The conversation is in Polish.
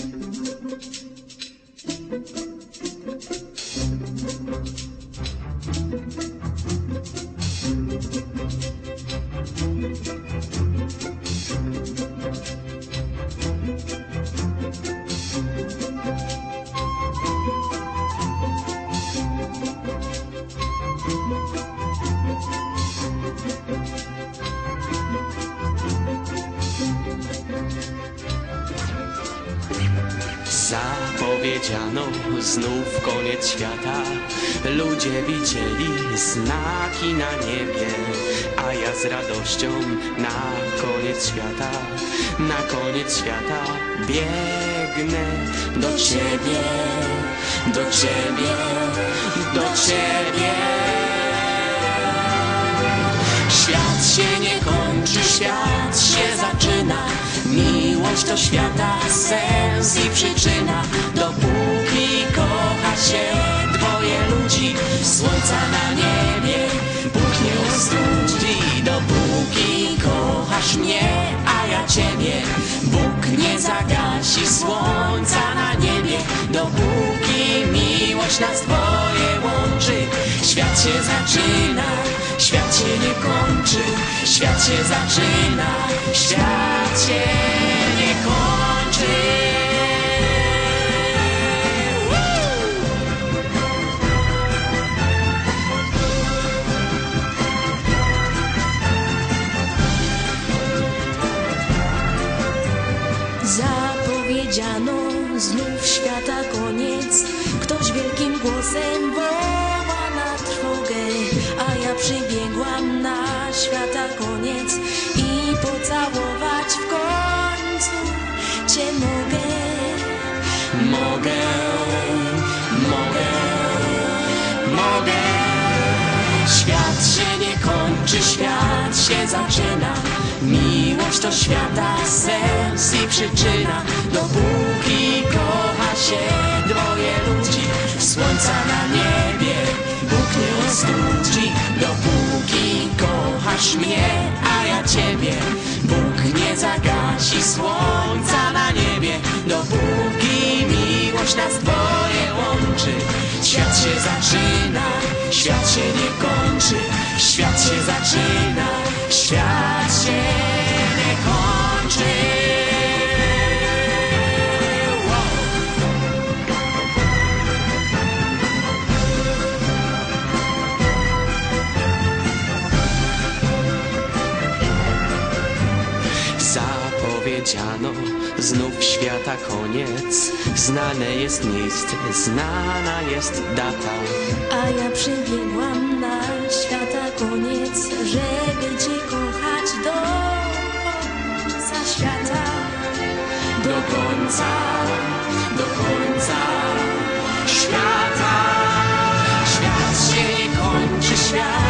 thank you Zapowiedziano znów koniec świata. Ludzie widzieli znaki na niebie, a ja z radością na koniec świata, na koniec świata biegnę do ciebie, do ciebie, Miłość to świata sens i przyczyna. Dopóki kocha się dwoje ludzi, słońca na niebie Bóg nie ostudzi. Dopóki kochasz mnie, a ja ciebie, Bóg nie zagasi słońca na niebie. Dopóki miłość nas dwoje łączy, świat się zaczyna, świat się nie kończy, świat się zaczyna, świat się Zapowiedziano znów świata koniec. Ktoś wielkim głosem woła na trwogę, a ja przybiegłam na świata koniec i pocałować w końcu cię mogę. Mogę, mogę, mogę. Świat się nie kończy, świat się zaczyna. Miłość to świata sens i przyczyna. Dopóki kocha się dwoje ludzi, słońca na niebie Bóg nie ostudzi. Dopóki kochasz mnie, a ja ciebie, Bóg nie zagasi słońca na niebie. Dopóki miłość nas dwoje łączy, świat się zaczyna, świat się nie kończy, świat się zaczyna, świat się powiedziano Znów świata koniec. Znane jest miejsce, znana jest data. A ja przybiegłam na świata koniec Żeby cię kochać do końca świata. Do końca, do końca świata. Świat się nie kończy, świat